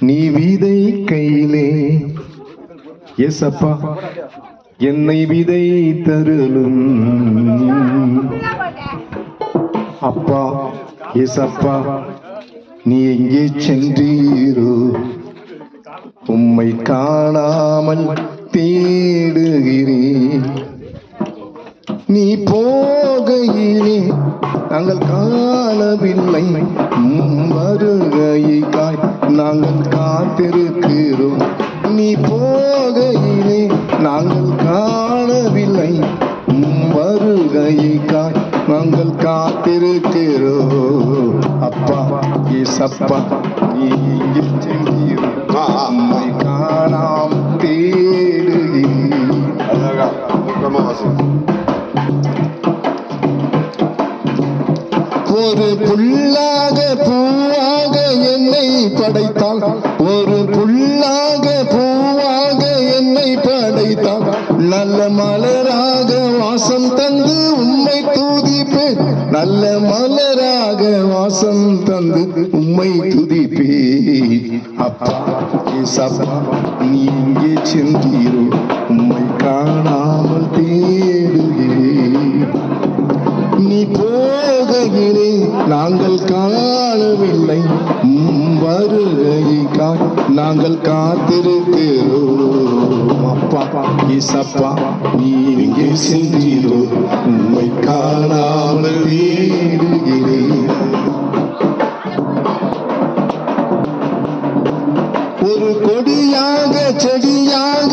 நீ விதை கையிலே. எஸ் அப்பா என்னை விதை தருளும். அப்பா எஸ் அப்பா நீ எங்கே சென்றீரோ? உம்மை காணாமல் தேடுகிறேன். நீ போகையிலே நாங்கள் காணவில்லை. உம் நாங்கள் காத்திருக்கிறோம். நீ போகையிலே நாங்கள் காணவில்லை. வருகையை காய் நாங்கள் காத்திருக்கிறோம். அப்பா ஏசப்பா நீ இங்கே சென்றீரோ உம்மை காணாம் தேடுகிறேன். அழகா ஒரு புல்லாக பூவாக படைத்தாள் நல்ல மலராக வாசம் தந்து உம்மை தூதிப்பேன். நல்ல மலராக வாசம் தந்து உம்மை துதிப்பேன். அப்பா ஏசப்பா நீ இங்கே சென்றீரோ. உம்மை காணாமல் தேடுகிறேன். நீ போகிறே நாங்கள் காணவில்லை. உம் வருகையை நாங்கள் காத்திருக்கிறோம். அப்பா இசப்பா நீ எங்கே சென்றீரோ உண்மை காணாமல் தேடுகிறேன் ஒரு கொடியாக செடியாக